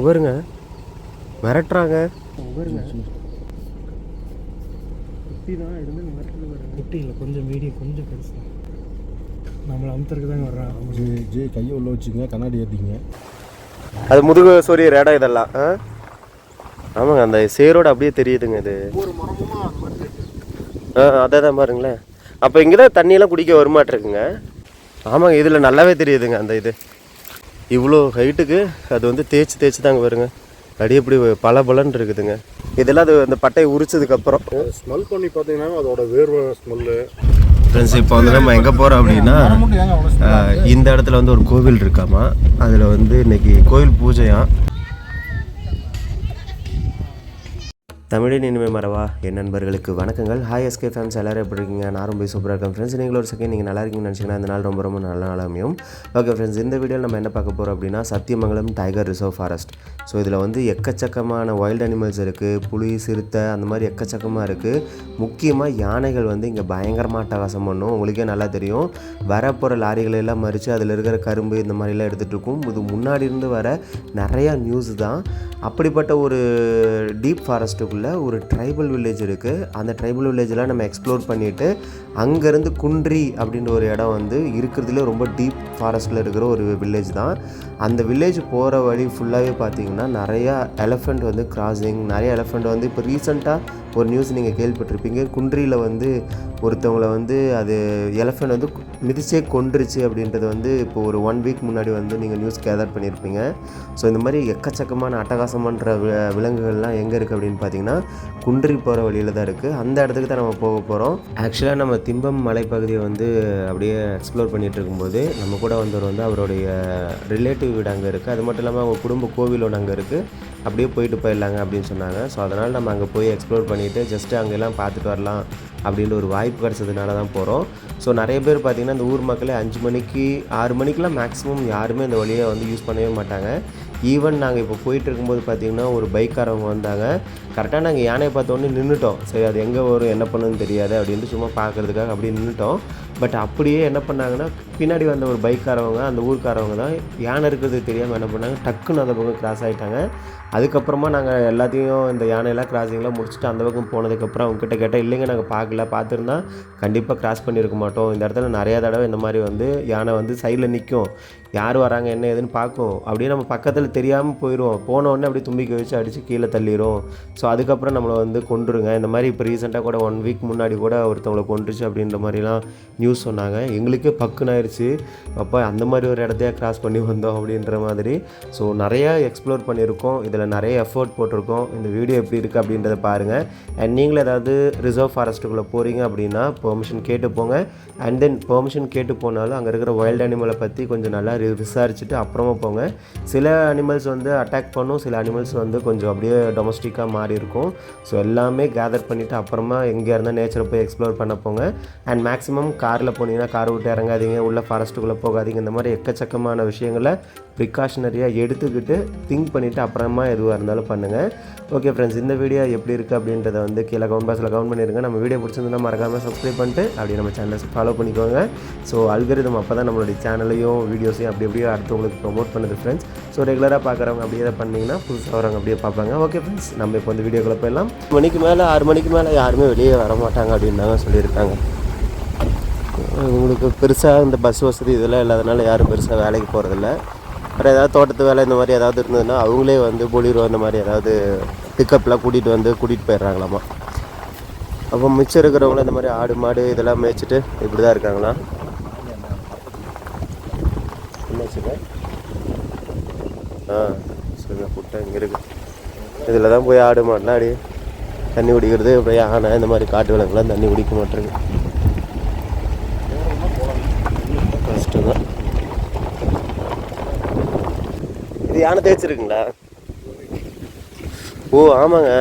அவங்க பாருங்க மிரட்டுறாங்க பாருங்க குட்டி தான் குட்டி இல்லை கொஞ்சம் மீடியம் கொஞ்சம் பெருசு. தான் நம்மளை அமுத்துறதுக்கு தான் வர்றான் ஜி ஜி கையை உள்ள வச்சுங்க கண்ணாடி ஏற்றிங்க அது முதுகு சொரிய இடம் இதெல்லாம் ஆ? ஆமாங்க அந்த சேரோட அப்படியே தெரியுதுங்க இது. ஆ அதை தான் பாருங்களேன். அப்போ இங்கே தான் தண்ணியெல்லாம் குடிக்க வருமாட்டிருக்குங்க. ஆமாங்க இதில் நல்லாவே தெரியுதுங்க அந்த இது. இவ்வளோ ஹைட்டுக்கு அது வந்து தேய்ச்சி தேய்ச்சி தாங்க வருங்க. அடி எப்படி பல பலன்னு இருக்குதுங்க. இதெல்லாம் அது அந்த பட்டையை உரிச்சதுக்கப்புறம். ஸ்மெல் பண்ணி பார்த்தீங்கன்னா அதோட வேர்வை ஸ்மெல்லு ஃப்ரெண்ட்ஸ் இப்போ வந்து நம்ம எங்கே போகிறோம் அப்படின்னா இந்த இடத்துல வந்து ஒரு கோவில் இருக்காமா? அதில் வந்து இன்னைக்கு கோவில் பூஜையா? தமிழின் இனிமை மறவா? என் நண்பர்களுக்கு வணக்கங்கள். ஹாய் எஸ்கே ஃபேன்ஸ் எல்லாரும் எப்படி இருக்கீங்க? நான் ரொம்ப சூப்பராக இருக்கேன். ஃப்ரெண்ட்ஸ் நீங்கள் ஒரு செகண்ட் நீங்கள் நல்லா இருக்கீங்கன்னு நினச்சிங்கன்னா இந்த நாள் ரொம்ப ரொம்ப நல்ல நாள் அமையும். ஓகே ஃப்ரெண்ட்ஸ் இந்த வீடியோவில் நம்ம என்ன பார்க்க போகிறோம் அப்படின்னா Sathyamangalam tiger reserve forest so இதில் வந்து எக்கச்சக்கமான வைல்ட் அனிமல்ஸ் இருக்குது புலி சிறுத்தை அந்த மாதிரி எக்கச்சக்கமாக இருக்குது முக்கியமாக யானைகள் வந்து இங்கே பயங்கரமாக அட்டகாசம் பண்ணும். உங்களுக்கே நல்லா தெரியும். வரப்போகிற லாரிகளை எல்லாம் மறித்து அதில் இருக்கிற கரும்பு இந்த மாதிரிலாம் எடுத்துகிட்டு இருக்கும். இது முன்னாடி இருந்து வர நிறையா நியூஸ் தான். அப்படிப்பட்ட ஒரு டீப் ஃபாரஸ்ட்டுக்குள்ளே ஒரு ட்ரைபல் வில்லேஜ் இருக்குது அந்த ட்ரைபல் வில்லேஜெலாம் நம்ம எக்ஸ்ப்ளோர் பண்ணிவிட்டு அங்கேருந்து குன்றி அப்படின்ற ஒரு இடம் வந்து இருக்கிறதுலே ரொம்ப டீப் ஃபாரஸ்ட்டில் இருக்கிற ஒரு வில்லேஜ் தான். அந்த வில்லேஜ் போகிற வழி ஃபுல்லாகவே பார்த்தீங்கன்னா நிறையா எலஃபெண்ட் வந்து கிராசிங் நிறைய எலஃபெண்ட் வந்து இப்போ ரீசெண்டாக ஒரு நியூஸ் நீங்கள் கேள்விப்பட்டிருப்பீங்க. குன்றியில் வந்து ஒருத்தவங்கள வந்து அது எலஃபண்ட் வந்து மிதிச்சே கொன்றுச்சு அப்படின்றது வந்து இப்போ ஒரு ஒன் வீக் முன்னாடி வந்து நீங்கள் நியூஸ் கேதர் பண்ணியிருப்பீங்க ஸோ இந்த மாதிரி எக்கச்சக்கமான அட்டகாசமான விலங்குகள்லாம் எங்கே இருக்குது அப்படின்னு பார்த்தீங்கன்னா குன்றி போகிற வழியில் தான் இருக்குது அந்த இடத்துக்கு தான் நம்ம போக போகிறோம் ஆக்சுவலாக நம்ம திம்பம் மலைப்பகுதியை வந்து அப்படியே எக்ஸ்ப்ளோர் பண்ணிகிட்டு இருக்கும்போது நம்ம கூட வந்தவர் வந்து அவருடைய ரிலேட்டிவ் வீடு அங்கே இருக்குது அது மட்டும் இல்லாமல் அவங்க குடும்ப கோவில் ஒன்று அங்கே இருக்குது அப்படியே போயிட்டு போயிடலாங்க அப்படின்னு சொன்னாங்க. ஸோ அதனால் நம்ம அங்கே போய் எக்ஸ்ப்ளோர் பண்ணி பண்ணிவிட்டு ஜஸ்ட்டு அங்கெல்லாம் பார்த்துட்டு வரலாம் அப்படின்ற ஒரு வாய்ப்பு கிடச்சதுனால தான் போகிறோம் ஸோ நிறைய பேர் பார்த்திங்கன்னா இந்த ஊர் மக்களே அஞ்சு மணிக்கு ஆறு மணிக்கெலாம் மேக்ஸிமம் யாருமே இந்த வழியை வந்து யூஸ் பண்ணவே மாட்டாங்க. ஈவன் நாங்கள் இப்போ போயிட்டு இருக்கும்போது பார்த்தீங்கன்னா ஒரு பைக்காரவங்க வந்தாங்க. கரெக்டாக நாங்கள் யானையை பார்த்தோன்னே நின்றுட்டோம் சரி அது எங்கே வரும் என்ன பண்ணுன்னு தெரியாது அப்படின்ட்டு சும்மா பார்க்குறதுக்காக அப்படியே நின்றுட்டோம் பட் அப்படியே என்ன பண்ணாங்கன்னா பின்னாடி வந்த ஒரு பைக்காரவங்க அந்த ஊருக்காரவங்க தான் யானை இருக்கிறது தெரியாமல் என்ன பண்ணாங்க டக்குன்னு அந்த பக்கம் கிராஸ் ஆகிட்டாங்க அதுக்கப்புறமா நாங்கள் எல்லாத்தையும் இந்த யானையெல்லாம் கிராசிங்லாம் முடிச்சுட்டு அந்த பக்கம் போனதுக்கப்புறம் அவங்ககிட்ட கேட்டால் இல்லைங்க நாங்கள் பார்க்கல பார்த்துருந்தா கண்டிப்பாக கிராஸ் பண்ணியிருக்க மாட்டோம். இந்த இடத்துல நிறையா தடவை இந்த மாதிரி வந்து யானை வந்து சைடில் நிற்கும் யார் வராங்க என்ன ஏதுன்னு பார்க்கும். அப்படியே நம்ம பக்கத்தில் தெரியாமல் போயிடுவோம் போன உடனே அப்படியே தும்பிக்கை வச்சு அடித்து கீழே தள்ளிடும் ஸோ அதுக்கப்புறம் நம்மளை வந்து கொண்டுருங்க இந்த மாதிரி இப்போ ரீசெண்டாக கூட ஒன் வீக் முன்னாடி கூட ஒருத்தவங்களை கொண்டுருச்சு அப்படின்ற மாதிரிலாம் நியூஸ் சொன்னாங்க. எங்களுக்கே பக்குன்னு ஆயிடுச்சு அப்போ அந்த மாதிரி ஒரு இடத்தையே கிராஸ் பண்ணி வந்தோம் அப்படின்ற மாதிரி. ஸோ நிறையா எக்ஸ்ப்ளோர் பண்ணியிருக்கோம். இதில் நிறைய எஃபோர்ட் போட்டிருக்கோம். இந்த வீடியோ எப்படி இருக்குது அப்படின்றத பாருங்கள் அண்ட் நீங்களும் ஏதாவது ரிசர்வ் ஃபாரஸ்ட்டுக்குள்ளே போகிறீங்க அப்படின்னா பெர்மிஷன் கேட்டு போங்க. அண்ட் தென் பெர்மிஷன் கேட்டு போனாலும் அங்கே இருக்கிற வைல்டு அனிமலை பற்றி கொஞ்சம் நல்லா விசாரிச்சுட்டு அப்புறமா போங்க. சில அனிமல்ஸ் வந்து அட்டாக் பண்ணும் சில அனிமல்ஸ் வந்து கொஞ்சம் அப்படியே டொமஸ்டிக்காக மாறி இருக்கும். ஸோ எல்லாமே கேதர் பண்ணிவிட்டு அப்புறமா எங்கே இருந்தால் நேச்சரை போய் எக்ஸ்ப்ளோர் பண்ண போங்க. அண்ட் மேக்ஸிமம் காரில் போனீங்கன்னா கார் விட்டு இறங்காதீங்க உள்ள ஃபாரஸ்ட்டுக்குள்ளே போகாதீங்க. இந்த மாதிரி எக்கச்சக்கமான விஷயங்களை ப்ரிகாஷனரியாக எடுத்துக்கிட்டு திங்க் பண்ணிவிட்டு அப்புறமா எதுவாக இருந்தாலும் பண்ணுங்கள் ஓகே ஃப்ரெண்ட்ஸ் இந்த வீடியோ எப்படி இருக்குது அப்படின்றத வந்து கீழே கவுண்ட் பாக்ஸில் கவுண்ட் பண்ணிடுங்க நம்ம வீடியோ பிடிச்சிருந்தா மறக்காமல் சப்ஸ்கிரைப் பண்ணிட்டு அப்படியே நம்ம சேனலை ஃபாலோ பண்ணிக்கோங்க. ஸோ அல்கரிதம் அப்போ தான் நம்மளுடைய சேனலையும் வீடியோஸையும் அப்படி அப்படியே அடுத்தவங்களுக்கு ப்ரொமோட் பண்ணுது ஃப்ரெண்ட்ஸ் ஸோ ரெகுலராக பார்க்குறவங்க அப்படியே இதை பண்ணிங்கன்னா புதுசாக வரவங்க அப்படியே பார்ப்பாங்க. ஓகே ஃப்ரெண்ட்ஸ் நம்ம இப்போ வந்து வீடியோக்குள்ளே போயிடலாம். மணிக்கு மேலே ஆறு மணிக்கு மேலே யாருமே வெளியே வர மாட்டாங்க அப்படின்னு தாங்க சொல்லியிருக்காங்க. உங்களுக்கு பெருசாக இந்த பஸ் வசதி இதெல்லாம் இல்லாதனால யாரும் பெருசாக வேலைக்கு போகிறதில்ல வேறு ஏதாவது தோட்டத்து வேலை இந்த மாதிரி ஏதாவது இருந்ததுன்னா அவங்களே வந்து பொலிரோ அந்த மாதிரி ஏதாவது பிக்கப்லாம் கூட்டிகிட்டு வந்து கூட்டிகிட்டு போயிடுறாங்களாமா. அப்போ மிச்சம் இருக்கிறவங்களும் இந்த மாதிரி ஆடு மாடு இதெல்லாம் மேய்ச்சிட்டு இப்படி தான் இருக்காங்களா என்னாச்சுங்க ஆ சரிங்க புட்டை இங்கே இருக்கு. இதில் தான் போய் ஆடு மாட்டலாம் அடி. தண்ணி குடிக்கிறது அப்புறம் யானை இந்த மாதிரி காட்டு விலங்குலாம் தண்ணி குடிக்க மாட்டேங்க கஷ்டம் தான். இது யானை தேய்ச்சிருக்குங்களா? ஓ ஆமாங்க.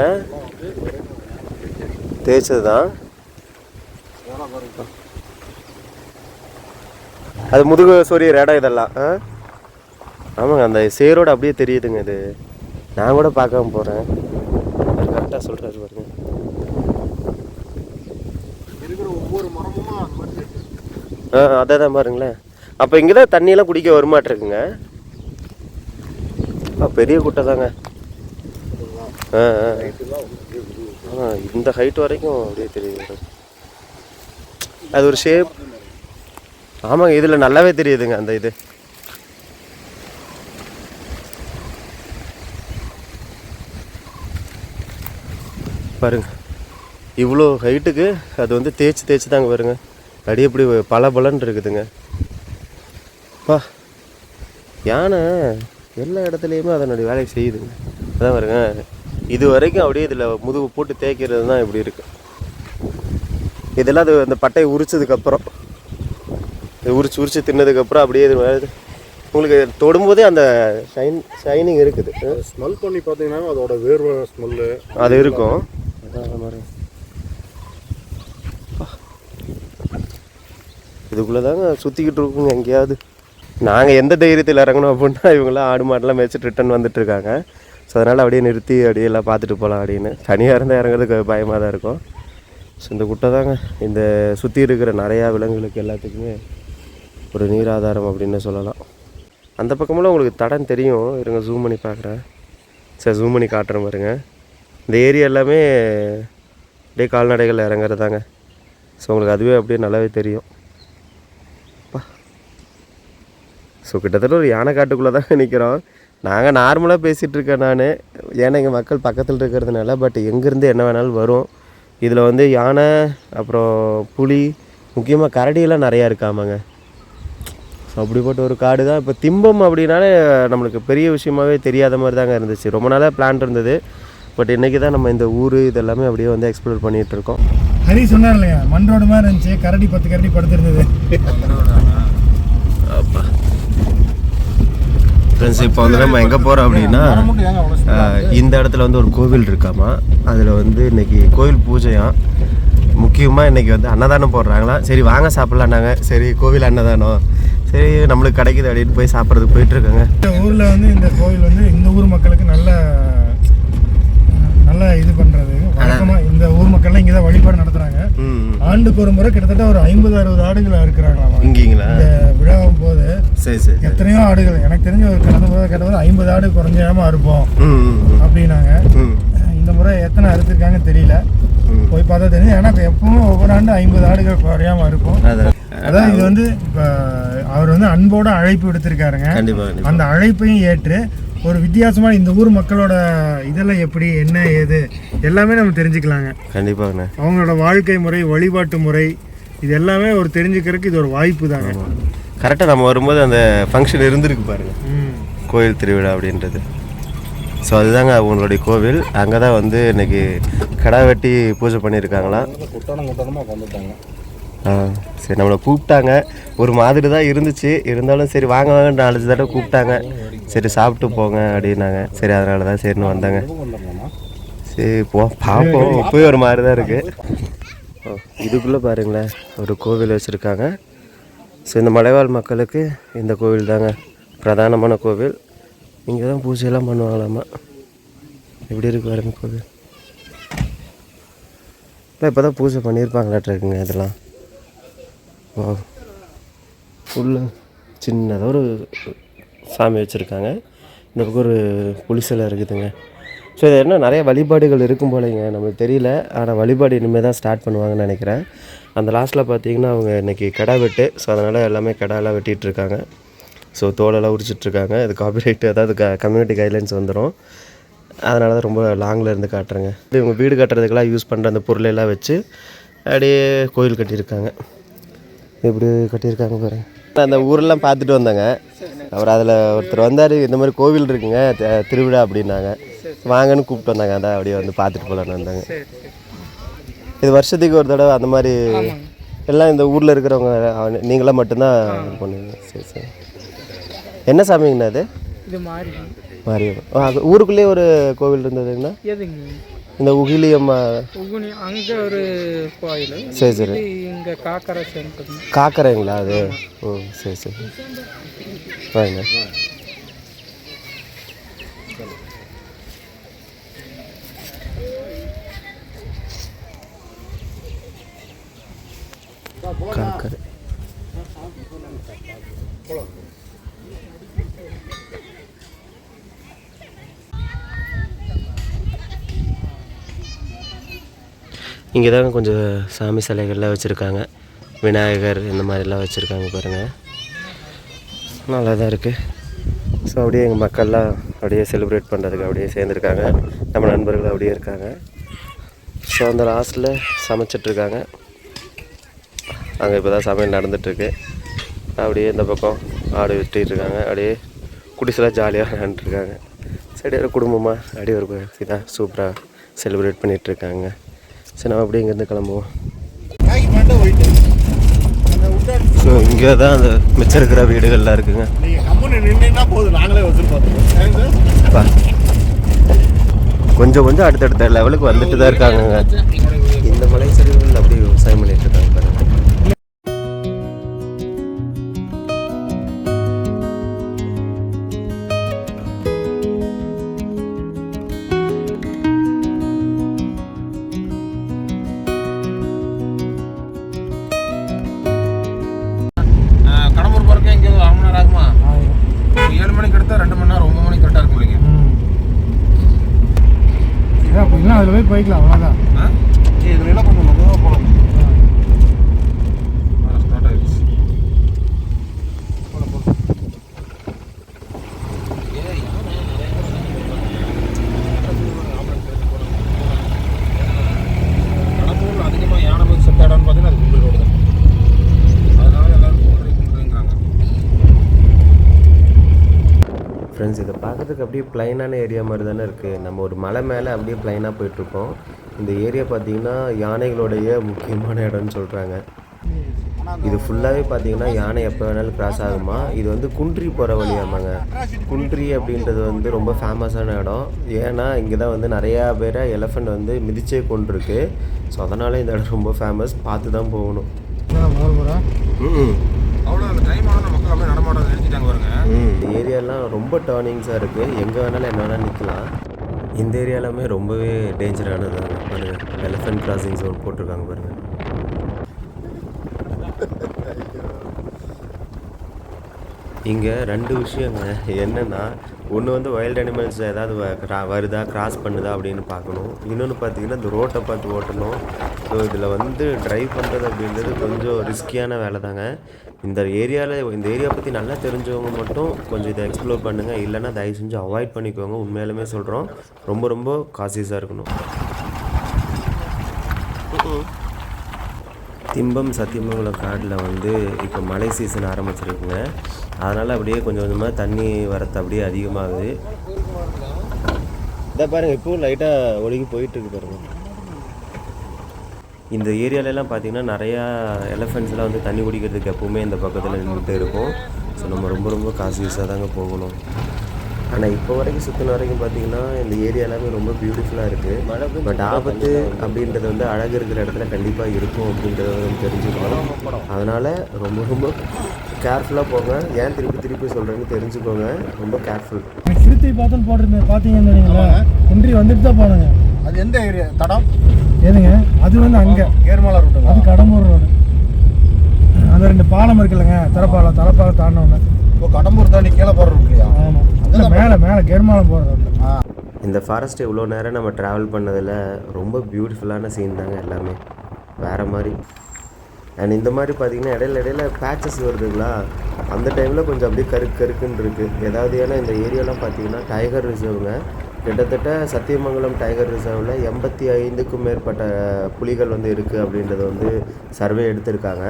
தேய்ச்சது தான் அது முதுகு சொரிய இடம் இதெல்லாம். ஆ? ஆமாங்க அந்த சேரோடு அப்படியே தெரியுதுங்க இது நான் கூட பார்க்காம போகிறேன் கரெக்டாக சொல்கிறாரு பாருங்க. ஆ அதை தான் பாருங்களேன். அப்போ இங்கே தான் தண்ணியெல்லாம் குடிக்க வருமாட்டிருக்குங்க பெரிய குட்டை தாங்க. ஆ ஆ. ஆ இந்த ஹைட் வரைக்கும் அப்படியே தெரியுது. அது ஒரு ஷேப் ஆமாங்க இதில் நல்லாவே தெரியுதுங்க அந்த இது. பாருங்க. இவ்வளோ ஹைட்டுக்கு அது வந்து தேய்ச்சி தேய்ச்சி தாங்க வருங்க. அடி எப்படி பல பலன் இருக்குதுங்க. பா. யானை எல்லா இடத்துலையுமே அதனுடைய வேலையை செய்யுதுங்க. அதான் பாருங்க. இது வரைக்கும் அப்படியே இதில் முதுகு போட்டு தேய்க்கிறது தான் இப்படி இருக்குது இதெல்லாம் அது அந்த பட்டையை உரிச்சதுக்கப்புறம் இது உரிச்சு உரிச்சு தின்னதுக்கப்புறம் அப்படியே இது. உங்களுக்கு தொடும்போதே அந்த ஷைன் ஷைனிங் இருக்குது. ஸ்மெல் பண்ணி பார்த்தீங்கன்னா அதோட வேர்வை ஸ்மெல்லு அது இருக்கும். இதுக்குள்ளே தாங்க சுற்றிக்கிட்டு இருக்குங்க எங்கேயாவது. நாங்கள் எந்த தைரியத்தில் இறங்கணும் அப்படின்னா இவங்களாம் ஆடு மாடெல்லாம் மேய்ச்சிட்டு ரிட்டன் வந்துட்டு இருக்காங்க. ஸோ அதனால் அப்படியே நிறுத்தி அப்படியே எல்லாம் பார்த்துட்டு போகலாம் அப்படின்னு. தனியாக இருந்தால் இறங்குறதுக்கு பயமாக தான் இருக்கும். ஸோ இந்த குட்டை தாங்க இந்த சுற்றி இருக்கிற நிறையா விலங்குகளுக்கு எல்லாத்துக்குமே ஒரு நீராதாரம் அப்படின்னு சொல்லலாம். அந்த பக்கமெல்லாம் உங்களுக்கு தடம் தெரியும். இருங்க ஜூம் பண்ணி பார்க்குறேன். சரி ஜூம் பண்ணி காட்டுறேன் பாருங்க. இந்த ஏரியா எல்லாமே அப்படியே கால்நடைகள் இறங்குறதாங்க. ஸோ உங்களுக்கு அதுவே அப்படியே நல்லாவே தெரியும். ஸோ கிட்டத்தட்ட ஒரு யானை காட்டுக்குள்ளே தான் நிற்கிறோம் நாங்கள் நார்மலாக பேசிகிட்டு இருக்கேன் நான். ஏன்னா எங்கள் மக்கள் பக்கத்தில் இருக்கிறதுனால பட் எங்கேருந்து என்ன வேணாலும் வரும். இதில் வந்து யானை அப்புறம் புலி முக்கியமாக கரடியெல்லாம் நிறையா இருக்காமாங்க அப்படிப்பட்ட ஒரு காடு தான். இப்போ திம்பம் அப்படின்னாலே நம்மளுக்கு பெரிய விஷயமாவே தெரியாத மாதிரி தாங்க இருந்துச்சு. ரொம்ப நாளாக பிளான் இருந்தது. பட் இன்றைக்கி தான் நம்ம இந்த ஊர் இதெல்லாமே அப்படியே வந்து எக்ஸ்ப்ளோர் பண்ணிகிட்டு இருக்கோம். ஹரி சொன்னார் இல்லையா? மண் ரோடு மாதிரி இருந்துச்சு. கரடி பத்து கரடி படுத்திருந்தது. ஃப்ரெண்ட்ஸ் இப்போ வந்து நம்ம எங்கே போகிறோம் அப்படின்னா இந்த இடத்துல வந்து ஒரு கோவில் இருக்காமா? அதில் வந்து இன்னைக்கு கோவில் பூஜையாம் முக்கியமாக இன்னைக்கு வந்து அன்னதானம் போடுறாங்களாம் சரி வாங்க சாப்பிட்லான்னாங்க சரி கோவில் அன்னதானம். சரி நம்மளுக்கு கிடைக்குது அப்படின்னு போய் சாப்பிட்றதுக்கு போயிட்டுருக்காங்க. இந்த ஊரில் வந்து இந்த கோவில் வந்து இந்த ஊர் மக்களுக்கு நல்ல நல்ல இது பண்ணுறது வழக்கமாக இந்த ஊர் மக்கள்லாம் இங்கே தான் வழிபாடு நடத்துகிறாங்க ஆண்டுக்கு ஒரு முறை கிட்டத்தட்ட ஒரு ஐம்பது அறுபது ஆடுகள் இருக்கிறாங்களாம் இங்கீங்களா? இந்த விழாவும் போது சரி சரி எத்தனையோ ஆடுகள் எனக்கு தெரிஞ்ச ஒரு கடந்த முறை கிட்டத்தட்ட ஐம்பது ஆடு குறைஞ்சாம இருப்போம் ம் ம், ம். அப்படின்னாங்க. இந்த முறை எத்தனை அறுத்திருக்காங்கன்னு தெரியல. போய் பார்த்தா தெரியும் ஏன்னா எப்பவும் ஒவ்வொரு ஆண்டு ஐம்பது ஆடுகள் குறையாம இருக்கும் அதான் இது வந்து இப்போ அவர் வந்து அன்போட அழைப்பு விடுத்திருக்காருங்க. அந்த அழைப்பையும் ஏற்று ஒரு வித்தியாசமா இந்த ஊர் மக்களோட இதெல்லாம் எப்படி என்ன ஏது எல்லாமே நம்ம தெரிஞ்சுக்கலாங்க. கண்டிப்பாங்கண்ணே அவங்களோட வாழ்க்கை முறை வழிபாட்டு முறை இது எல்லாமே ஒரு தெரிஞ்சுக்கிறதுக்கு இது ஒரு வாய்ப்பு தாங்க கரெக்டாக நம்ம வரும்போது அந்த ஃபங்க்ஷன் இருந்திருக்கு பாருங்க. ம். கோயில் திருவிழா அப்படின்றது. ஸோ அதுதாங்க அவங்களுடைய கோவில். அங்கே தான் வந்து இன்னைக்கு கடா வெட்டி பூஜை பண்ணியிருக்காங்களாம் ஆ சரி நம்மளை கூப்பிட்டாங்க. ஒரு மாதிரி தான் இருந்துச்சு. இருந்தாலும் சரி வாங்க வாங்க நாலஞ்சு தடவை கூப்பிட்டாங்க. சரி சாப்பிட்டு போங்க அப்படின்னாங்க. சரி அதனால தான் சரின்னு வந்தாங்க. சரி போ பார்ப்போம். இப்போயும் ஒரு மாதிரி தான் இருக்குது ஓ இதுக்குள்ளே பாருங்களேன். ஒரு கோவில் வச்சுருக்காங்க. ஸோ இந்த மலைவாழ் மக்களுக்கு இந்த கோவில் தாங்க பிரதானமான கோவில். இங்கே தான் பூஜையெல்லாம் பண்ணுவாங்களாமா? எப்படி இருக்கு பாருங்க கோவில். இப்போ இப்போ தான் பூஜை பண்ணியிருப்பாங்களாட்டு இருக்குங்க இதெல்லாம். உள்ள சின்னதாக ஒரு சாமி வச்சுருக்காங்க. இந்த பக்கம் ஒரு புலி சிலை இருக்குதுங்க. ஸோ இது என்ன நிறைய வழிபாடுகள் இருக்கும் போலங்க. நமக்கு தெரியல. ஆனால் வழிபாடு இனிமேல் தான் ஸ்டார்ட் பண்ணுவாங்கன்னு நினைக்கிறேன். அந்த லாஸ்ட்டில் பார்த்தீங்கன்னா அவங்க இன்றைக்கி கடை வெட்டு. ஸோ அதனால் எல்லாமே கடாலாம் வெட்டிகிட்ருக்காங்க ஸோ தோலெல்லாம் உரிச்சிட்ருக்காங்க இது காப்பிரைட் அதாவது க கம்யூனிட்டி கைட்லைன்ஸ் வந்துடும் அதனால தான் ரொம்ப லாங்கில் இருந்து காட்டுறேங்க. இது இவங்க வீடு கட்டுறதுக்கெல்லாம் யூஸ் பண்ணுற அந்த பொருளெல்லாம் வச்சு அப்படியே கோயில் கட்டியிருக்காங்க. எப்படி கட்டியிருக்காங்க பாருங்க. அந்த ஊரெல்லாம் பார்த்துட்டு வந்தாங்க. அவர் அதில் ஒருத்தர் வந்தார். இந்த மாதிரி கோவில் இருக்குங்க திருவிழா அப்படின்னாங்க. வாங்கன்னு கூப்பிட்டு வந்தாங்க. அதான் அப்படியே வந்து பார்த்துட்டு போகலான்னு வந்தாங்க. இது வருஷத்துக்கு ஒரு தடவை அந்த மாதிரி எல்லாம் இந்த ஊரில் இருக்கிறவங்க நீங்களாம் மட்டும்தான் இது பண்ணுவீங்க. சரி சரி. என்ன சாமிங்கண்ணா அது மாரியம்மன். ஊருக்குள்ளேயே ஒரு கோவில் இருந்ததுங்கண்ணா இந்த உகிலியம்மா. உகுனி அங்கே ஒரு கோயில். சரி சரி. இங்கே காக்கரை சென்டர் காக்கரைங்களா அது? ஓ சரி சரி. வாங்க. காக்கரை. இங்கே தாங்க கொஞ்சம் சாமி சிலைகள்லாம் வச்சுருக்காங்க. விநாயகர் இந்த மாதிரிலாம் வச்சுருக்காங்க பாருங்கள் நல்லா தான் இருக்குது ஸோ அப்படியே எங்கள் மக்கள்லாம் அப்படியே செலிப்ரேட் பண்ணுறதுக்கு அப்படியே சேர்ந்துருக்காங்க. நம்ம நண்பர்கள் அப்படியே இருக்காங்க. ஸோ அந்த லாஸ்ட்டில் சமைச்சிட்ருக்காங்க. அங்கே இப்போ தான் சமையல் நடந்துகிட்ருக்கு அப்படியே இந்த பக்கம் ஆடு வெட்டிட்டு இருக்காங்க அப்படியே குடிசெல்லாம் ஜாலியாக விளாண்டுருக்காங்க சரி ஒரு குடும்பமாக அப்படியே ஒரு இதாக சூப்பராக செலிப்ரேட் பண்ணிகிட்ருக்காங்க சரி நம்ம அப்படியே இங்கேருந்து கிளம்புவோம். ஸோ இங்கே தான் அந்த மிச்சம் இருக்கிற வீடுகள்லாம் இருக்குங்க. கொஞ்சம் கொஞ்சம் அடுத்தடுத்த லெவலுக்கு வந்துட்டு தான் இருக்காங்கங்க. அப்படின்னா அதில் போய் போய்க்கலாம் அவ்வளோதான் இதுல என்ன கொஞ்சம் மெதுவாக போகலாம் ஸ்டார்ட் ஆயிடுச்சு கடம்பூர்ல அதிகமாக யானை போய் செத்த இடம்னு பார்த்தீங்கன்னா அது குண்டு ரோடு தான் அதனால எல்லாரும் குண்டு குண்டுங்கிறாங்க ஃப்ரெண்ட்ஸ் இதை பார்க்கறதுக்கு அப்படியே ப்ளைனான ஏரியா மாதிரி தானே இருக்குது நம்ம ஒரு மலை மேலே அப்படியே ப்ளைனாக போயிட்டுருக்கோம். இந்த ஏரியா பார்த்தீங்கன்னா யானைகளுடைய முக்கியமான இடம்னு சொல்கிறாங்க இது ஃபுல்லாகவே பார்த்தீங்கன்னா யானை எப்போ வேணாலும் கிராஸ் ஆகுமா? இது வந்து குன்றி போகிற வழியாமாங்க குன்றி அப்படின்றது வந்து ரொம்ப ஃபேமஸான இடம். ஏன்னா இங்கே தான் வந்து நிறையா பேரை எலஃபண்ட் வந்து மிதிச்சே கொண்டிருக்கு ஸோ அதனால் இந்த இடம் ரொம்ப ஃபேமஸ் பார்த்து தான் போகணும் முதல் அப்படியே நடமாட்டம் நிறுத்திட்டாங்க பாருங்க. இந்த ஏரியாலாம் ரொம்ப டேர்னிங்ஸாக இருக்குது எங்கே வேணாலும் என்ன வேணாலும் நிற்கலாம் இந்த ஏரியாலாமே ரொம்பவே டேஞ்சரானது பாருங்கள் எலிஃபென்ட் கிராசிங் ஜோன் போட்டிருக்காங்க பாருங்கள் இங்கே ரெண்டு விஷயங்க. என்னென்னா ஒன்று வந்து வைல்டு அனிமல்ஸ் ஏதாவது வருதா கிராஸ் பண்ணுதா அப்படின்னு பார்க்கணும். இன்னொன்று பார்த்தீங்கன்னா இந்த ரோட்டை பார்த்து ஓட்டணும். ஸோ இதில் வந்து ட்ரைவ் பண்ணுறது அப்படின்றது கொஞ்சம் ரிஸ்கியான வேலை தாங்க இந்த ஏரியாவில் இந்த ஏரியா பற்றி நல்லா தெரிஞ்சவங்க மட்டும் கொஞ்சம் இதை எக்ஸ்ப்ளோர் பண்ணுங்கள் இல்லைன்னா தயவு செஞ்சு அவாய்ட் பண்ணிக்கோங்க. உண்மையாலுமே சொல்கிறோம் ரொம்ப ரொம்ப காசியஸாக இருக்கணும். திம்பம் சத்தியமங்கலம் காட்டில் வந்து இப்போ மழை சீசன் ஆரம்பிச்சிருக்குங்க. அதனால் அப்படியே கொஞ்சம் கொஞ்சமாக தண்ணி வரத்து அப்படியே அதிகமாகுது. இதை பாருங்கள் இப்போவும் லைட்டாக ஒழுகி போயிட்டுருக்கு பாருங்க. இந்த ஏரியாலலாம் பார்த்தீங்கன்னா நிறையா எலஃபெண்ட்ஸ்லாம் வந்து தண்ணி குடிக்கிறதுக்கு எப்பவுமே இந்த பக்கத்தில் நின்றுட்டு இருக்கும். ஸோ நம்ம ரொம்ப ரொம்ப காசியஸாக தாங்க போகணும். ஆனால் இப்போ வரைக்கும் சுற்றின வரைக்கும் பார்த்தீங்கன்னா இந்த ஏரியா எல்லாமே ரொம்ப பியூட்டிஃபுல்லாக இருக்குது பட் ஆபத்து அப்படின்றது வந்து அழகு இருக்கிற இடத்துல கண்டிப்பாக இருக்கும் அப்படின்றத வந்து தெரிஞ்சுக்கணும். அதனால் ரொம்ப ரொம்ப கேர்ஃபுல்லாக போங்க. ஏன் திருப்பி திருப்பி சொல்கிறேன்னு தெரிஞ்சுக்கோங்க. ரொம்ப கேர்ஃபுல் சிறுத்தை பார்த்தல் போட்டிருந்தேன் பார்த்தீங்கன்னு குன்றி வந்துட்டு தான் போனேங்க. அது எந்த ஏரியா? தடம்? ஏதுங்க அது வந்து அங்கே. ஏர்மலா ரூட்டுங்களா அது கடம்பூர் ரோடு அந்த ரெண்டு பாலம் இருக்குல்லங்க. தலப்பாலம் தலப்பாலம் தாண்டவங்க இப்போ கடம்பூர் தாண்டி கீழே போகிற ரூட் இல்லையா? ஆமாம் மேலே மேலே கெர்மாலம் போகிற ரோட்டில் இந்த ஃபாரஸ்ட் இவ்வளோ நேரம் நம்ம ட்ராவல் பண்ணதில் ரொம்ப பியூட்டிஃபுல்லான சீன் தாங்க எல்லாமே. வேறு மாதிரி. அண்ட் இந்த மாதிரி பார்த்தீங்கன்னா இடையில இடையில பேச்சஸ் வருதுங்களா? அந்த டைமில் கொஞ்சம் அப்படியே கருக்கு கருக்குன்னு இருக்குது ஏதாவது ஏன்னா இந்த ஏரியாலாம் பார்த்தீங்கன்னா டைகர் ரிசர்வ்ங்க கிட்டத்தட்ட சத்தியமங்கலம் டைகர் ரிசர்வில் எண்பத்தி ஐந்துக்கும் மேற்பட்ட புலிகள் வந்து இருக்குது அப்படின்றது வந்து சர்வே எடுத்திருக்காங்க.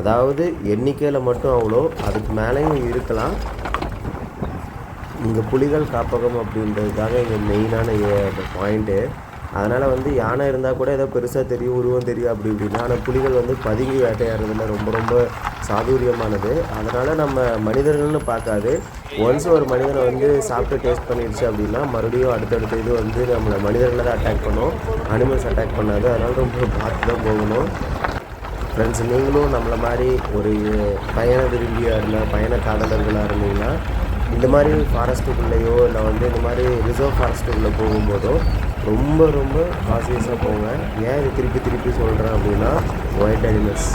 அதாவது எண்ணிக்கையில் மட்டும் அவ்வளோ அதுக்கு மேலேயும் இருக்கலாம். இங்கே புலிகள் காப்பகம் அப்படின்றதுக்காக இங்கே மெயினான பாயிண்ட்டு அதனால் வந்து யானை இருந்தால் கூட ஏதோ பெருசாக தெரியும் உருவம் தெரியும் அப்படி இப்படின்னா. ஆனால் புலிகள் வந்து பதுங்கி வேட்டையாடுறதுல ரொம்ப ரொம்ப சாதுரியமானது. அதனால் நம்ம மனிதர்கள்னு பார்க்காது. ஒன்ஸ் ஒரு மனிதனை வந்து சாப்பிட்டு டேஸ்ட் பண்ணிடுச்சு அப்படின்னா மறுபடியும் அடுத்தடுத்த இது வந்து நம்மளை மனிதர்களை தான் அட்டாக் பண்ணும். அனிமல்ஸ் அட்டாக் பண்ணாது. அதனால் ரொம்ப பார்த்து தான் போகணும். ஃப்ரெண்ட்ஸ் நீங்களும் நம்மளை மாதிரி ஒரு பயண விரும்பியாக இருந்தால் பயண காதலர்களாக இருந்தீங்கன்னா இந்த மாதிரி ஃபாரஸ்ட்டுக்குள்ளேயோ இல்லை வந்து இந்த மாதிரி ரிசர்வ் ஃபாரஸ்ட்டுக்குள்ளே போகும்போதோ ரொம்ப ரொம்ப காசியஸாக போங்க. ஏன் இது திருப்பி திருப்பி சொல்கிறேன் அப்படின்னா ஒயிட் அனிமல்ஸ்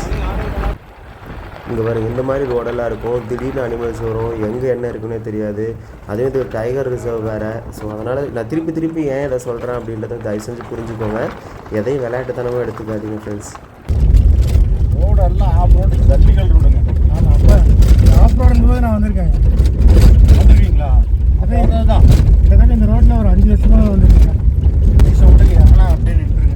இங்கே வரும் இந்த மாதிரி ரோடெல்லாம் இருக்கும். திடீர்னு அனிமல்ஸ் வரும். எங்கே என்ன இருக்குன்னே தெரியாது. அதே இது டைகர் ரிசர்வ் வேறு. ஸோ அதனால் நான் திருப்பி திருப்பி ஏன் இதை சொல்கிறேன் அப்படின்றத தயவு செஞ்சு புரிஞ்சுக்கோங்க. எதையும் விளையாட்டுத்தனமாக எடுத்துக்காதீங்க ஃப்ரெண்ட்ஸ் ரோடு எல்லாம் ஆஃப் ரோடு ஜல்லிகள் ரோடுங்க ஆமாம் அப்போ ஆஃப் ரோடு போது நான் வந்திருக்கேன் வந்துருக்கீங்களா அதே அதுதான் கிட்டத்தட்ட இந்த ரோட்டில் ஒரு அஞ்சு வருஷமாக வந்துருக்கேன் சவுண்டுக்கு எங்கன்னா அப்படியே நின்றுங்க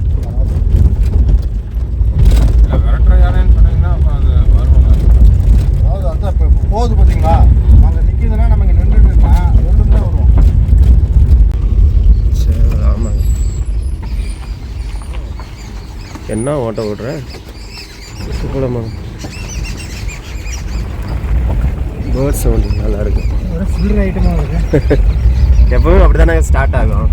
இல்லை விரட்டுற யானைன்னு சொன்னீங்கன்னா அப்போ அது வருவாங்க அதாவது அதான் இப்போ போகுது பார்த்தீங்களா அங்கே நிற்கிதுன்னா நம்ம இங்கே நின்றுட்டு இருக்கோம் ரெண்டு தான் வருவோம் சரி ஆமாங்க ஓட்ட ஓடுற போலாமாங்க பேர்ட் சவுண்டு நல்லா இருக்கும் ஒரு ஃபுல் ஐட்டமாக இருக்குது எப்பவுமே அப்படி தானே ஸ்டார்ட் ஆகும்.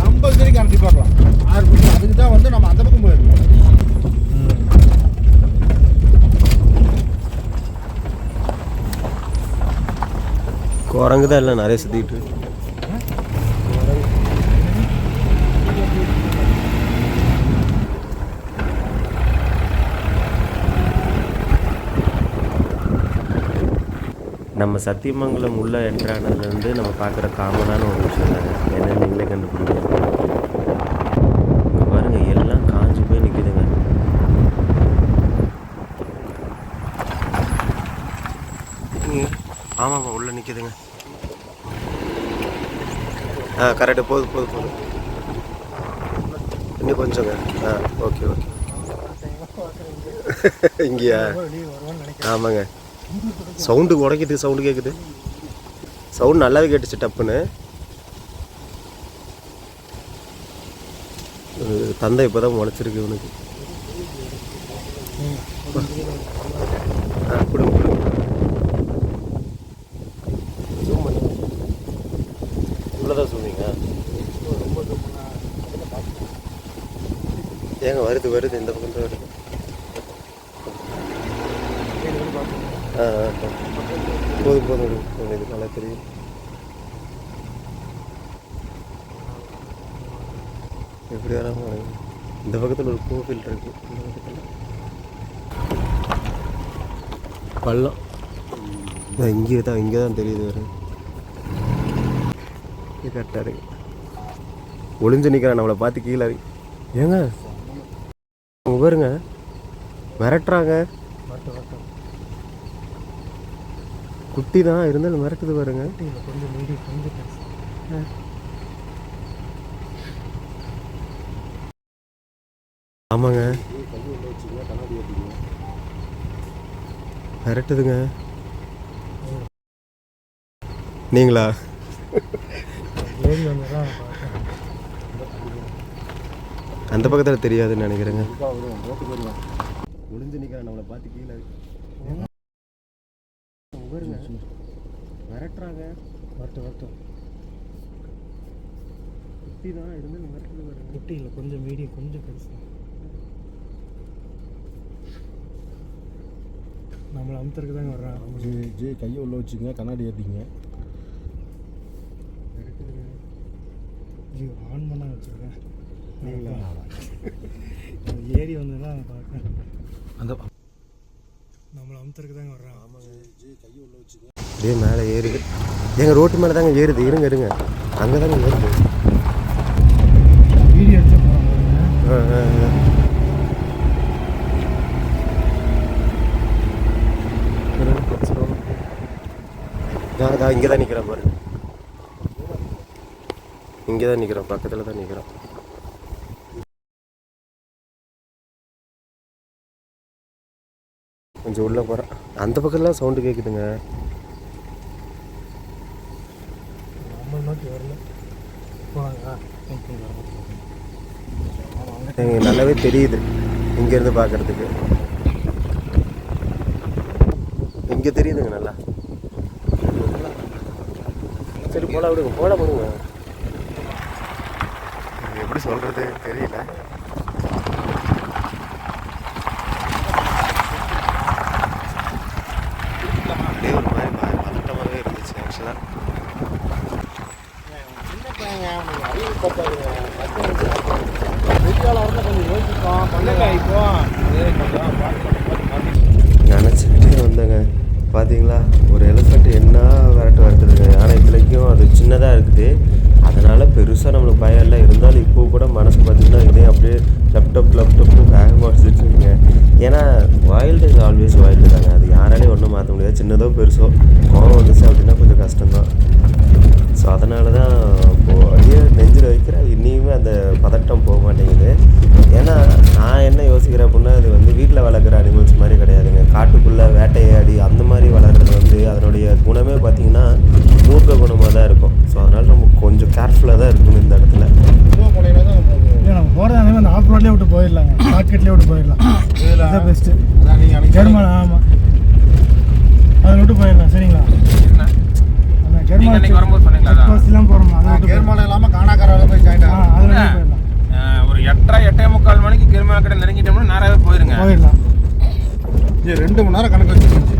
கம்பல்சரி கரண்டி பார்க்கலாம். ஆறு மணி அதுக்கு தான் வந்து நம்ம அந்த பக்கம் போயிருக்கோம். குரங்கு தான் இல்லை நிறைய சுற்றிட்டு இருக்கு. நம்ம சத்தியமங்கலம் உள்ள என்ட்ரானதுலேருந்து நம்ம பார்க்குற காமனான ஒரு விஷயம் தாங்க. என்ன நீங்களே கண்டுபிடிக்கணும் இங்க பாருங்க எல்லாம் காஞ்சு போய் நிற்குதுங்க ஆமாம்மா உள்ளே நிற்குதுங்க ஆ கரெக்டு போது போது போது. இன்னும் கொஞ்சங்க. ஆ ஓகே ஓகே இங்கேயா? ஆமாங்க. சவுண்டு உடைக்குது சவுண்டு கேட்குது சவுண்ட் நல்லாவே கேட்டுச்சு டப்புன்னு. ஒரு தந்தை இப்போ தான் முளைச்சிருக்கு இவனுக்கு. ஆ கொடுங்க கொடுங்க ஜூம் சொல்லுவீங்க ஏங்க வருது வருது இந்த பக்கம் தான் வருது ஆ ஆ, ஆ. போதும் போதும் விடுங்க. உங்களுக்கு இது நல்லா தெரியும் எப்படி வராம வாங்க. இந்த பக்கத்தில் ஒரு கோவில் இருக்கு. இந்த பக்கத்தில். பள்ளம். இங்கே தான் இங்கே தான் தெரியுது இது கரெக்டாக இருக்கு. ஒளிஞ்சு நிற்கிறான் நம்மளை பார்த்து கீழே. ஏங்க? உங்க பாருங்க. மிரட்டுறாங்க. குட்டி தான் இருந்தாலும் மிரட்டுது பாருங்க. கொஞ்சம் மீடி கொஞ்சம் பெருசு ஆமாங்க. மிரட்டுதுங்க நீங்களா? அந்த பக்கத்தில் தெரியாதுன்னு நினைக்கிறேங்க. ஒளிஞ்சு நிற்கிறேன் நம்மளை பார்த்து கீழே பாருங்க மிரட்டுறாங்க வரட்டும் வரட்டும். குட்டி தான் இருந்தாலும் மிரட்டுது பாருங்க குட்டி இல்லை கொஞ்சம் மீடியம் கொஞ்சம் பெருசு. நம்மளை அமுத்துறதுக்கு தாங்க வர்றான் ஜி ஜி கையை உள்ள வச்சுங்க கண்ணாடி ஏற்றிங்க ஜி ஆன் பண்ண வச்சுருக்கேன். ஏறி வந்ததுலாம் நான் பார்க்கேன் அந்த நம்மளை அமுத்துறதுக்கு தாங்க வர்றான் அப்படியே மேலே ஏறுது. எங்க ரோட்டு மேலே தாங்க ஏறுது. இருங்க இருங்க. அங்கே தாங்க ஏறுது. வீடியோ எடுத்து போகிறாங்க ஆ, ஆ, ஆ. இருங்க, கொஞ்சம் slow. இதா இங்கே தான் நிற்கிறேன் பாருங்க இங்கே தான் நிற்கிறேன் பக்கத்தில் தான் நிற்கிறேன் கொஞ்சம் உள்ளே போகிறேன் அந்த பக்கத்துலாம் சவுண்டு கேட்குதுங்க எனக்கு நல்லாவே தெரியுது இங்கேருந்து பார்க்கறதுக்கு. இங்கே தெரியுதுங்க நல்லா. சரி போலாம் விடுங்க போல விடுங்க எப்படி சொல்கிறது தெரியல. அப்படியே ஒரு மாதிரி பதட்டமாகவே இருந்துச்சு ஆக்சுவலாக பெரிய ஆளாக இருந்தால் கொஞ்சம் யோசிப்போம் இல்லைங்க இப்போ அது கொஞ்சம் பார்த்து பார்த்து பார்த்து நினச்சிக்கிட்டே வந்தேங்க பார்த்தீங்களா ஒரு எலிஃபெண்ட் என்ன விரட்டு வரட்டுதுங்க ஆனால் இத்தனைக்கும் அது சின்னதாக இருக்குது. அதனால் பெருசாக நம்மளுக்கு பயம் இல்லை. இருந்தாலும் இப்போ கூட மனசு பார்த்தீங்கன்னா இதே அப்படியே லேப்டாப் லேப்டாப்னு வேகமாக வச்சுருச்சுங்க ஏன்னா வைல்டு இஸ் ஆல்வேஸ் வைல்டு தாங்க. அது யாராலையும் ஒன்றும் மாற்ற முடியாது. சின்னதோ பெருசோ. கோவம் வந்துச்சு அப்படின்னா கொஞ்சம் கஷ்டம்தான். ஸோ அதனால தான் இப்போது அப்படியே நெஞ்சில் வைக்கிற இனியுமே அந்த பதட்டம் போக மாட்டேங்குது. ஏன்னா நான் என்ன யோசிக்கிறேன் அப்படின்னா இது வந்து வீட்டில் வளர்க்குற அனிமல்ஸ் மாதிரி கிடையாதுங்க. காட்டுக்குள்ளே வேட்டையாடி அந்த மாதிரி வளர்கிறது வந்து அதனுடைய குணமே பார்த்திங்கன்னா மூர்க்க குணமாக தான் இருக்கும். ஸோ அதனால் நம்ம கொஞ்சம் கேர்ஃபுல்லாக தான் இருக்கணும் இந்த இடத்துல. நம்ம போகிறதா இருந்தால் அந்த ஆஃப் ரோட்லேயே விட்டு போயிடலாங்க. ஷார்ட்கட்லேயே விட்டு போயிடலாம். இதுல பெஸ்ட்டு ஆமாம் அதில் விட்டு போயிடலாம் சரிங்களா என்ன? அந்த நீங்க அன்னைக்கு வரும்போது சொன்னீங்களா அதான்? கெர்மால் போகிறோம் அதில் நான் விட்டு போயிடலாம் கேர்மலை இல்லாம காணாக்காரால போய் ஜாயின் ஆ அதில் விட்டு போயிடலாம் அஹ், ஒரு எட்டரை எட்டே முக்கால் மணிக்கு கிருமல கடை நெருங்கிட்டோம்னா நேராகவே போயிருங்க. போயிடலாம். இது ரெண்டு மணி நேரம் கணக்கு வச்சுருந்துச்சு.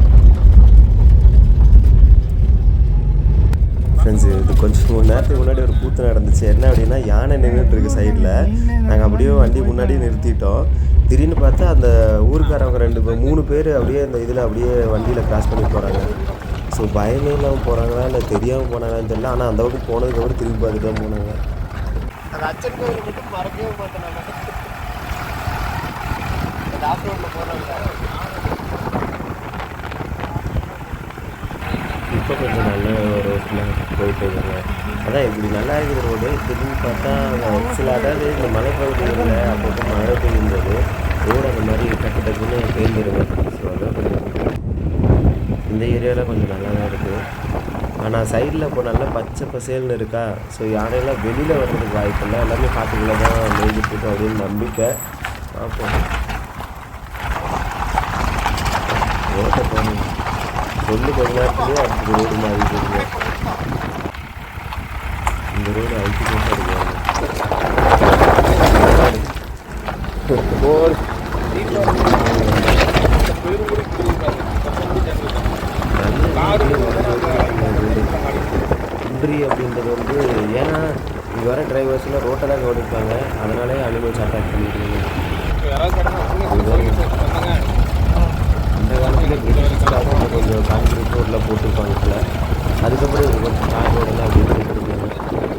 ஃப்ரெண்ட்ஸ் இது கொஞ்சம் நேரத்துக்கு முன்னாடி ஒரு கூத்து நடந்துச்சு. என்ன அப்படின்னா யானை நின்றுட்டு இருக்கு சைடில் நாங்கள் அப்படியே வண்டி முன்னாடி நிறுத்திட்டோம். திடீர்னு பார்த்தா அந்த ஊருக்காரவங்க ரெண்டு பேர் மூணு பேர் அப்படியே அந்த இதில் அப்படியே வண்டியில் கிராஸ் பண்ணி போகிறாங்க ஸோ பயமே இல்லாமல் போகிறாங்களா இல்லை தெரியாமல் போனாங்களான்னு தெரியல. ஆனால் அந்த பக்கம் போனதுக்கப்புறம் திரும்பி பார்த்துட்டு தான் போனாங்க. அந்த அச்சன் கோயில் மட்டும் மறக்கவே மாட்டேன் அந்த ஆஃப் ரோட்டில் இப்போ கொஞ்சம் நல்ல ரோட்டில் போயிட்டு இருக்காங்க அதான் இப்படி நல்லா இருக்குது ரோடு திரும்பி பார்த்தா சில அதாவது இந்த மலைப்பகுதிகளில் அப்பப்போ மழை பெய்யும்போது ரோடு அந்த மாதிரி டக்கு டக்குன்னு பெய்ந்துருங்க ஸோ அதான் கொஞ்சம் இந்த ஏரியாவில் கொஞ்சம் நல்லா தான் இருக்குது ஆனால் சைடில் இப்போ நல்லா பச்சை பசேல்னு இருக்கா? ஸோ யானையெல்லாம் வெளியில் வர்றதுக்கு வாய்ப்பு இல்லை எல்லாமே காட்டுக்குள்ளே தான் மேய்ஞ்சிட்டு இருக்கோம் அப்படின்னு நம்பிக்கை. பார்ப்போம். ரோட்டை போகணும் சொல்லு கொஞ்ச நேரத்துலேயே அடுத்த ரோடு மாறிட்டு இந்த ரோடு அழிச்சு கொண்டு போர் அப்படின்றது வந்து ஏன்னா இங்கே வர டிரைவர்ஸ்லாம் ரோட்டை தான் கவனிப்பாங்க அதனாலே அனிமல்ஸ் அட்டாக் பண்ணிடுவாங்க இப்போ யாராவது கடனா சொல்லுங்க சொன்னாங்க அந்த காலத்தில் கொஞ்சம் கான்கிரீட் ரோட்டில் போட்டிருப்பாங்க போல அதுக்கப்புறம் இது கொஞ்சம் தார் ரோடெல்லாம் அப்படி போட்டுருக்காங்க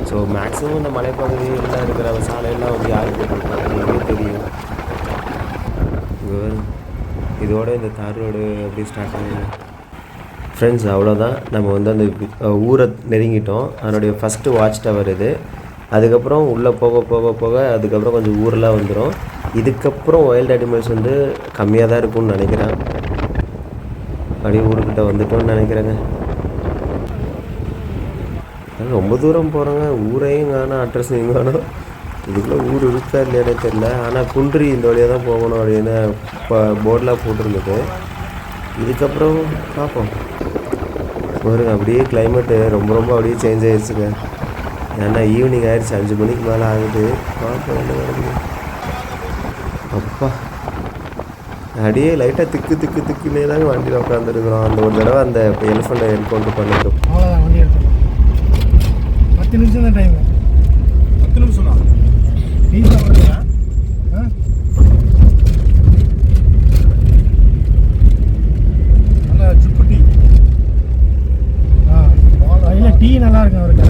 ஸோ மேக்ஸிமம் இந்த மலைப்பகுதியில் இருக்கிற சாலையெல்லாம் வந்து யார் போட்டிருப்பாங்க எங்கே தெரியும். இதோட இந்த தார் ரோடு அப்படி ஸ்டார்ட் ஆகுது. ஃப்ரெண்ட்ஸ் அவ்வளோதான் நம்ம வந்து அந்த ஊரை நெருங்கிட்டோம். அதனுடைய ஃபஸ்ட்டு வாட்ச் டவர் இது. அதுக்கப்புறம் உள்ளே போக போக போக அதுக்கப்புறம் கொஞ்சம் ஊரெலாம் வந்துடும் இதுக்கப்புறம் ஒயில்டு அனிமல்ஸ் வந்து கம்மியாக தான் இருக்கும்னு நினைக்கிறேன். அப்படியே ஊருக்கிட்ட வந்துட்டோம்னு நினைக்கிறேங்க. ரொம்ப தூரம் போகிறோங்க ஊரையும் காணும் அட்ரஸ் எங்கே காணும் இதுக்குள்ளே ஊர் இருக்கா இல்லையானே தெரில ஆனால் குன்றி இந்த வழியாக தான் போகணும் அப்படின்னு இப்போ போர்டெலாம் போட்டிருந்தது. இதுக்கப்புறம் பார்ப்போம். பாருங்க அப்படியே கிளைமேட்டு ரொம்ப ரொம்ப அப்படியே சேஞ்ச் ஆகிடுச்சுங்க ஏன்னா ஈவினிங் ஆயிடுச்சு. அஞ்சு மணிக்கு மேலே ஆகுது. பார்ப்போம் என்ன அப்பா. அப்படியே லைட்டாக திக்கு திக்கு திக்குன்னே தாங்க வண்டியில் உட்காந்துருக்குறோம் அந்த ஒரு தடவை அந்த எலிஃபண்ட்டை என்கவுண்டர் பண்ணிட்டோம் அவ்வளோதான் வண்டி பத்து நிமிஷம் தான் டைம் பத்து நிமிஷம் தான் டீ சாப்பிட்றியா ஆ நல்ல சிப்பு டீ ஆ இல்லை டீ நல்லா இருக்கும் அவருக்கு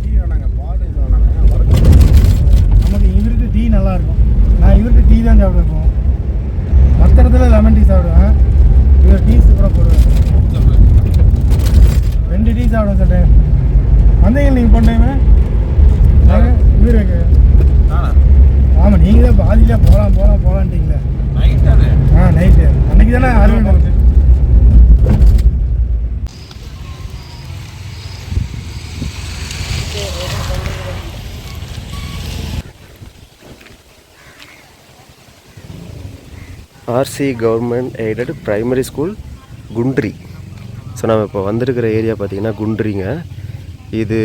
டீ வேணாங்க பால் இது வேணாங்க வறுக்க நமக்கு இவருக்கு டீ நல்லா இருக்கும் நான் இவருக்கு டீ தான் சாப்பிட போவோம் மற்ற இடத்துல லெமன் டீ சாப்பிடுவேன். இவர் டீ சூப்பராக போடுவேன் ரெண்டு டீ சாப்பிட சொல்கிறேன் வந்தீங்க நீங்கள் போனேமே இவருக்கு நானா? ஆமாம் நீங்கள் தான் பாதியில் போகலாம் போகலாம் போகலான்ட்டீங்களே ஆ நைட்டு அன்னைக்கு தானே அறுவடை RC government aided primary school Kundri so நம்ம இப்போ வந்திருக்கிற ஏரியா பார்த்திங்கன்னா குன்றிங்க. இது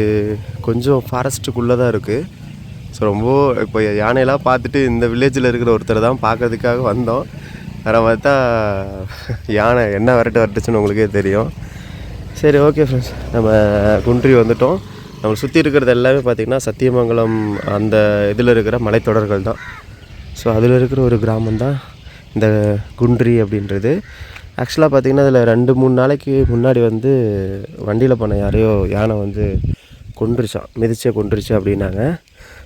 கொஞ்சம் ஃபாரஸ்ட்டுக்குள்ளே தான் இருக்குது ஸோ ரொம்ப இப்போ யானையெல்லாம் பார்த்துட்டு இந்த வில்லேஜில் இருக்கிற ஒருத்தர் தான் பார்க்கறதுக்காக வந்தோம். வேறு பார்த்தா யானை என்ன விரட்டு வரட்டுச்சுன்னு உங்களுக்கே தெரியும். சரி ஓகே ஃப்ரெண்ட்ஸ் நம்ம குன்றி வந்துட்டோம். நம்ம சுற்றி இருக்கிறது எல்லாமே பார்த்திங்கன்னா சத்தியமங்கலம் அந்த இதில் இருக்கிற மலைத்தொடர்கள் தான். ஸோ அதில் இருக்கிற ஒரு கிராமம் தான் இந்த குன்றி அப்படின்றது. ஆக்சுவலாக பார்த்திங்கன்னா அதில் ரெண்டு மூணு நாளைக்கு முன்னாடி வந்து வண்டியில் போன யாரையோ யானை வந்து கொண்டுருச்சான் மிதிச்சே கொண்டுருச்சு அப்படின்னாங்க.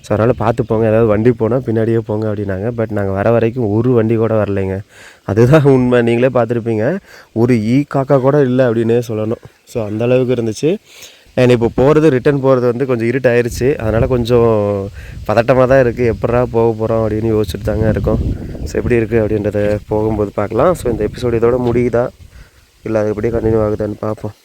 ஸோ அதனால் பார்த்து போங்க. ஏதாவது வண்டி போனால் பின்னாடியே போங்க அப்படின்னாங்க. பட் நாங்கள் வர வரைக்கும் ஒரு வண்டி கூட வரலைங்க. அதுதான் உண்மை. நீங்களே பார்த்துருப்பீங்க. ஒரு ஈ காக்கா கூட இல்லை அப்படின்னே சொல்லணும். ஸோ அந்த அளவுக்கு இருந்துச்சு. அண்ட் இப்போ போகிறது ரிட்டர்ன் போகிறது வந்து கொஞ்சம் இருட்டாயிருச்சு. அதனால் கொஞ்சம் பதட்டமாக தான் இருக்குது எப்படா போக போகிறோம் அப்படின்னு யோசிச்சுட்டு தாங்க இருக்கோம். ஸோ எப்படி இருக்குது அப்படின்றத போகும்போது பார்க்கலாம். ஸோ இந்த எபிசோடு இதோட முடியுதா? இல்லை அது எப்படியே கண்டினியூ ஆகுதான்னு பார்ப்போம்.